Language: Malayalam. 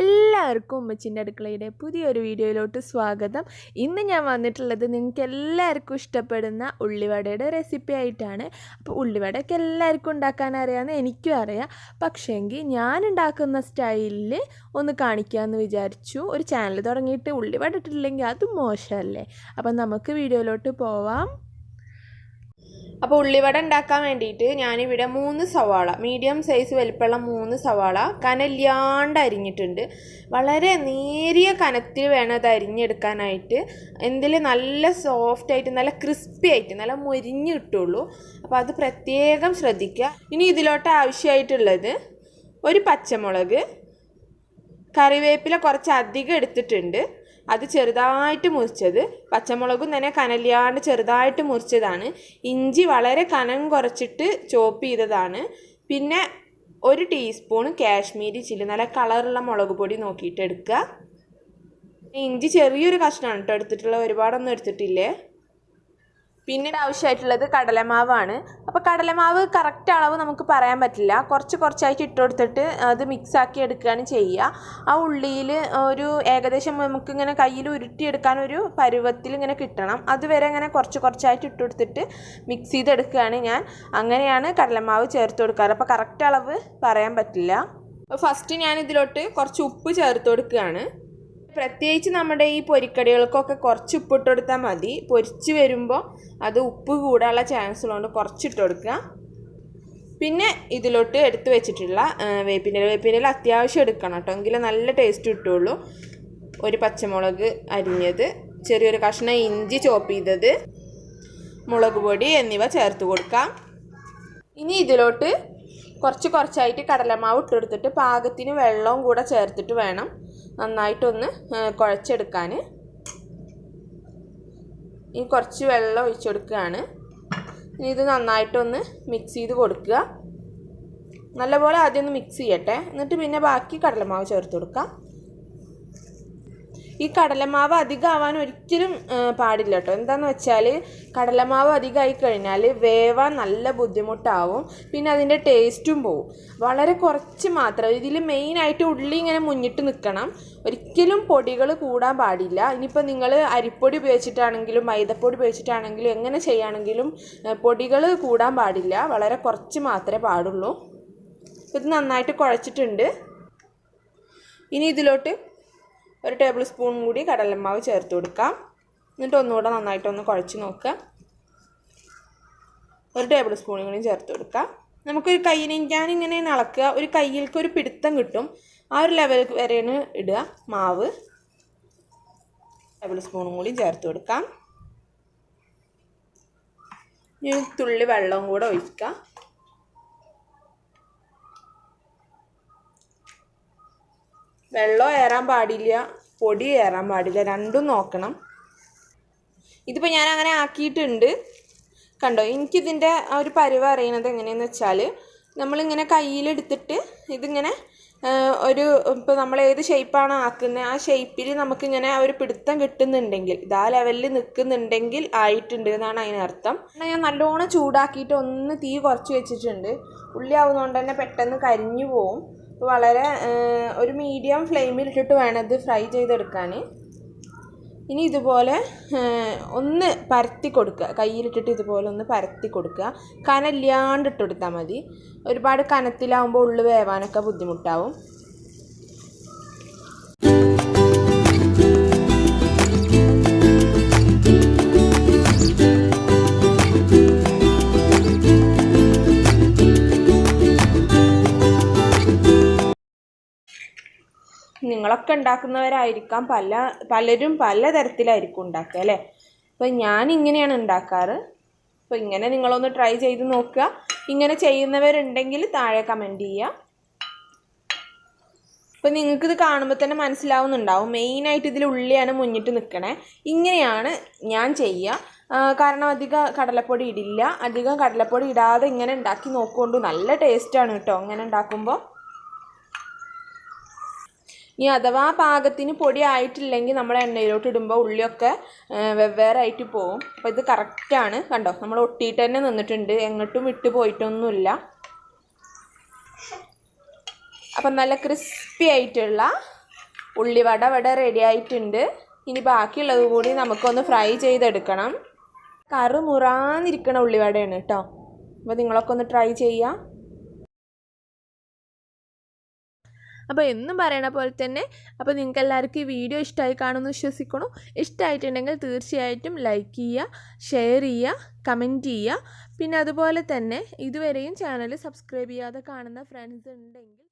എല്ലാവർക്കും ഉമ്മച്ചിന്റെ അടുക്കളയുടെ പുതിയൊരു വീഡിയോയിലോട്ട് സ്വാഗതം. ഇന്ന് ഞാൻ വന്നിട്ടുള്ളത് നിങ്ങൾക്ക് എല്ലാവർക്കും ഇഷ്ടപ്പെടുന്ന ഉള്ളിവടയുടെ റെസിപ്പി ആയിട്ടാണ്. അപ്പോൾ ഉള്ളിവടയൊക്കെ എല്ലാവർക്കും ഉണ്ടാക്കാൻ അറിയാമെന്ന് എനിക്കും അറിയാം. പക്ഷേങ്കിൽ ഞാൻ ഉണ്ടാക്കുന്ന സ്റ്റൈലിൽ ഒന്ന് കാണിക്കാമെന്ന് വിചാരിച്ചു. ഒരു ചാനൽ തുടങ്ങിയിട്ട് ഉള്ളിവട ഇട്ടിട്ടില്ലെങ്കിൽ അത് മോശമല്ലേ? അപ്പം നമുക്ക് വീഡിയോയിലോട്ട് പോവാം. അപ്പോൾ ഉള്ളിവട ഉണ്ടാക്കാൻ വേണ്ടിയിട്ട് ഞാനിവിടെ മൂന്ന് സവാള മീഡിയം സൈസ് വലിപ്പമുള്ള മൂന്ന് സവാള കനല്ലാണ്ട് അരിഞ്ഞിട്ടുണ്ട്. വളരെ നേരിയ കനത്തിൽ വേണം അത് അരിഞ്ഞെടുക്കാനായിട്ട്. എന്തിൽ നല്ല സോഫ്റ്റ് ആയിട്ട് നല്ല ക്രിസ്പി ആയിട്ട് നല്ല മൊരിഞ്ഞ് കിട്ടുള്ളൂ. അപ്പോൾ അത് പ്രത്യേകം ശ്രദ്ധിക്കുക. ഇനി ഇതിലോട്ട് ആവശ്യമായിട്ടുള്ളത് ഒരു പച്ചമുളക് കറിവേപ്പില കുറച്ച് അധികം എടുത്തിട്ടുണ്ട്. അത് ചെറുതായിട്ട് മുറിച്ചത്. പച്ചമുളകും തന്നെ കനലിയാണ്ട് ചെറുതായിട്ട് മുറിച്ചതാണ്. ഇഞ്ചി വളരെ കനം കുറച്ചിട്ട് ചോപ്പ് ചെയ്തതാണ്. പിന്നെ ഒരു ടീസ്പൂൺ കാശ്മീരി ചില്ലി നല്ല കളറുള്ള മുളക് പൊടി നോക്കിയിട്ട് എടുക്കുക. ഇഞ്ചി ചെറിയൊരു കഷ്ണമാണ് കേട്ടോ എടുത്തിട്ടുള്ള ഒരുപാടൊന്നും എടുത്തിട്ടില്ലേ? പിന്നീട് ആവശ്യമായിട്ടുള്ളത് കടലമാവാണ്. അപ്പോൾ കടലമാവ് കറക്റ്റ് അളവ് നമുക്ക് പറയാൻ പറ്റില്ല. കുറച്ച് കുറച്ചായിട്ട് ഇട്ട് കൊടുത്തിട്ട് അത് മിക്സ് ആക്കി എടുക്കുകയാണ് ചെയ്യുക. ആ ഉള്ളിയിൽ ഒരു ഏകദേശം നമുക്കിങ്ങനെ കയ്യിൽ ഉരുട്ടിയെടുക്കാൻ ഒരു പരുവത്തിൽ ഇങ്ങനെ കിട്ടണം. അതുവരെ ഇങ്ങനെ കുറച്ച് കുറച്ചായിട്ട് ഇട്ട് കൊടുത്തിട്ട് മിക്സ് ചെയ്തെടുക്കുകയാണ് ഞാൻ. അങ്ങനെയാണ് കടലമാവ് ചേർത്ത് കൊടുക്കാറ്. അപ്പോൾ കറക്റ്റ് അളവ് പറയാൻ പറ്റില്ല. ഫസ്റ്റ് ഞാൻ ഇതിലോട്ട് കുറച്ച് ഉപ്പ് ചേർത്ത് കൊടുക്കുകയാണ്. പ്രത്യേകിച്ച് നമ്മുടെ ഈ പൊരിക്കടികൾക്കൊക്കെ കുറച്ച് ഉപ്പിട്ട് കൊടുത്താൽ മതി. പൊരിച്ച് വരുമ്പോൾ അത് ഉപ്പ് കൂടാനുള്ള ചാൻസ് ഉള്ളതുകൊണ്ട് കുറച്ചിട്ട് കൊടുക്കുക. പിന്നെ ഇതിലോട്ട് എടുത്തു വെച്ചിട്ടുള്ള വേപ്പിന്റെ വേപ്പിന്റെ അത്യാവശ്യം എടുക്കണം കേട്ടോ. എങ്കിലേ നല്ല ടേസ്റ്റ് കിട്ടുള്ളൂ. ഒരു പച്ചമുളക് അരിഞ്ഞത് ചെറിയൊരു കഷ്ണം ഇഞ്ചി ചോപ്പ് ചെയ്തത് മുളക് പൊടി എന്നിവ ചേർത്ത് കൊടുക്കാം. ഇനി ഇതിലോട്ട് കുറച്ച് കുറച്ചായിട്ട് കടലമാവ് ഇട്ടെടുത്തിട്ട് പാകത്തിന് വെള്ളവും കൂടെ ചേർത്തിട്ട് വേണം നന്നായിട്ടൊന്ന് കുഴച്ചെടുക്കാൻ ഇനി കുറച്ച് വെള്ളം ഒഴിച്ചു കൊടുക്കുകയാണ് ഇനി ഇത് നന്നായിട്ടൊന്ന് മിക്സ് ചെയ്ത് കൊടുക്കുക. നല്ലപോലെ ആദ്യം ഒന്ന് മിക്സ് ചെയ്യട്ടെ. എന്നിട്ട് പിന്നെ ബാക്കി കടലമാവ് ചേർത്ത് കൊടുക്കാം. ഈ കടലമാവ് അധികമാവാൻ ഒരിക്കലും പാടില്ല കേട്ടോ എന്താണെന്ന് വെച്ചാൽ കടലമാവ് അധികമായി കഴിഞ്ഞാൽ വേവാൻ നല്ല ബുദ്ധിമുട്ടാവും. പിന്നെ അതിന്റെ ടേസ്റ്റും പോവും. വളരെ കുറച്ച് മാത്രം. ഇതിൽ മെയിനായിട്ട് ഉള്ളി ഇങ്ങനെ മുന്നിട്ട് നിൽക്കണം ഒരിക്കലും പൊടികൾ കൂടാൻ പാടില്ല. ഇനിയിപ്പോൾ നിങ്ങൾ അരിപ്പൊടി ഉപയോഗിച്ചിട്ടാണെങ്കിലും മൈദപ്പൊടി ഉപയോഗിച്ചിട്ടാണെങ്കിലും എങ്ങനെ ചെയ്യുകയാണെങ്കിലും പൊടികൾ കൂടാൻ പാടില്ല. വളരെ കുറച്ച് മാത്രമേ പാടുള്ളൂ. ഇത് നന്നായിട്ട് കുഴച്ചിട്ടുണ്ട്. ഇനി ഇതിലോട്ട് ഒരു ടേബിൾ സ്പൂൺ കൂടി കടലമാവ് ചേർത്ത് കൊടുക്കാം. എന്നിട്ട് ഒന്നുകൂടെ നന്നായിട്ടൊന്ന് കുഴച്ച് നോക്കുക ഒരു ടേബിൾ സ്പൂണും കൂടി ചേർത്ത് കൊടുക്കാം. നമുക്കൊരു കയ്യിനെ ഞാനിങ്ങനെ ഇളക്കുക ഒരു കയ്യിലേക്ക് ഒരു പിടുത്തം കിട്ടും. ആ ഒരു ലെവൽ വരെയാണ് ഇടുക മാവ്. ടേബിൾ സ്പൂണും കൂടി ചേർത്ത് കൊടുക്കാം. ഇനി തുള്ളി വെള്ളവും കൂടെ ഒഴിക്കാം. വെള്ളം ഏറാൻ പാടില്ല പൊടി ഏറാൻ പാടില്ല രണ്ടും നോക്കണം. ഇതിപ്പോൾ ഞാൻ അങ്ങനെ ആക്കിയിട്ടുണ്ട്. കണ്ടോ എനിക്കിതിന്റെ ആ ഒരു പരിവ് അറിയണത് എങ്ങനെയെന്ന് വെച്ചാൽ നമ്മളിങ്ങനെ കയ്യിലെടുത്തിട്ട് ഇതിങ്ങനെ ഒരു ഇപ്പോൾ നമ്മൾ ഏത് ഷേപ്പാണ് ആക്കുന്നത് ആ ഷേപ്പിൽ നമുക്കിങ്ങനെ ഒരു പിടുത്തം കിട്ടുന്നുണ്ടെങ്കിൽ ഇത് ആ ലെവലിൽ നിൽക്കുന്നുണ്ടെങ്കിൽ ആയിട്ടുണ്ട് എന്നാണ് അതിനർത്ഥം ഞാൻ നല്ലോണം ചൂടാക്കിയിട്ട് ഒന്ന് തീ കുറച്ച് വെച്ചിട്ടുണ്ട്. ഉള്ളി ആവുന്നതുകൊണ്ട് തന്നെ പെട്ടെന്ന് കരിഞ്ഞു പോവും. അപ്പോൾ വളരെ ഒരു മീഡിയം ഫ്ലെയിമിൽ ഇട്ടിട്ട് വേണം ഇത് ഫ്രൈ ചെയ്തെടുക്കാൻ ഇനി ഇതുപോലെ ഒന്ന് പരത്തി കൊടുക്കുക. കയ്യിലിട്ടിട്ട് ഇതുപോലെ ഒന്ന് പരത്തി കൊടുക്കുക. കനല്ലാണ്ട് ഇട്ട് കൊടുത്താൽ മതി. ഒരുപാട് കനത്തിലാവുമ്പോൾ ഉള്ളു വേവാനൊക്കെ ബുദ്ധിമുട്ടാവും. നിങ്ങളൊക്കെ ഉണ്ടാക്കുന്നവരായിരിക്കാം. പല പലരും പല തരത്തിലായിരിക്കും ഉണ്ടാക്കുക അല്ലേ? അപ്പോൾ ഞാൻ ഇങ്ങനെയാണ് ഉണ്ടാക്കാറ്. അപ്പോൾ ഇങ്ങനെ നിങ്ങളൊന്ന് ട്രൈ ചെയ്ത് നോക്കുക. ഇങ്ങനെ ചെയ്യുന്നവരുണ്ടെങ്കിൽ താഴെ കമന്റ് ചെയ്യുക. അപ്പോൾ നിങ്ങൾക്കിത് കാണുമ്പോൾ തന്നെ മനസ്സിലാവുന്നുണ്ടാവും. മെയിനായിട്ട് ഇതിൽ ഉള്ളിയാണ് മുന്നിട്ട് നിൽക്കണേ. ഇങ്ങനെയാണ് ഞാൻ ചെയ്യുക. കാരണം അധികം കടലപ്പൊടി ഇടില്ല. അധികം കടലപ്പൊടി ഇടാതെ ഇങ്ങനെ ഉണ്ടാക്കി നോക്കുകൊണ്ട് നല്ല ടേസ്റ്റാണ് കേട്ടോ. അങ്ങനെ ഉണ്ടാക്കുമ്പോൾ ഇനി അഥവാ പാകത്തിന് പൊടി ആയിട്ടില്ലെങ്കിൽ നമ്മൾ എണ്ണയിലോട്ട് ഇടുമ്പോൾ ഉള്ളിയൊക്കെ വെവ്വേറായിട്ട് പോവും. അപ്പോൾ ഇത് കറക്റ്റാണ് കണ്ടോ? നമ്മൾ ഒട്ടിയിട്ട് തന്നെ നിന്നിട്ടുണ്ട്. എങ്ങോട്ടും വിട്ട് പോയിട്ടൊന്നുമില്ല. അപ്പം നല്ല ക്രിസ്പി ആയിട്ടുള്ള ഉള്ളിവട വട റെഡി ആയിട്ടുണ്ട്. ഇനി ബാക്കിയുള്ളത് കൂടി നമുക്കൊന്ന് ഫ്രൈ ചെയ്തെടുക്കണം. കറു മുറാന്നിരിക്കണ ഉള്ളിവടയാണ് കേട്ടോ. അപ്പോൾ നിങ്ങളൊക്കെ ഒന്ന് ട്രൈ ചെയ്യാം. അപ്പോൾ എന്നും പറയണ പോലെ തന്നെ അപ്പോൾ നിങ്ങൾക്ക് എല്ലാവർക്കും ഈ വീഡിയോ ഇഷ്ടമായി കാണുമെന്ന് വിശ്വസിക്കണം ഇഷ്ടമായിട്ടുണ്ടെങ്കിൽ തീർച്ചയായിട്ടും ലൈക്ക് ചെയ്യുക ഷെയർ ചെയ്യുക കമന്റ് ചെയ്യുക. പിന്നെ അതുപോലെ തന്നെ ഇതുവരെയും ചാനൽ സബ്സ്ക്രൈബ് ചെയ്യാതെ കാണുന്ന ഫ്രണ്ട്സ് ഉണ്ടെങ്കിൽ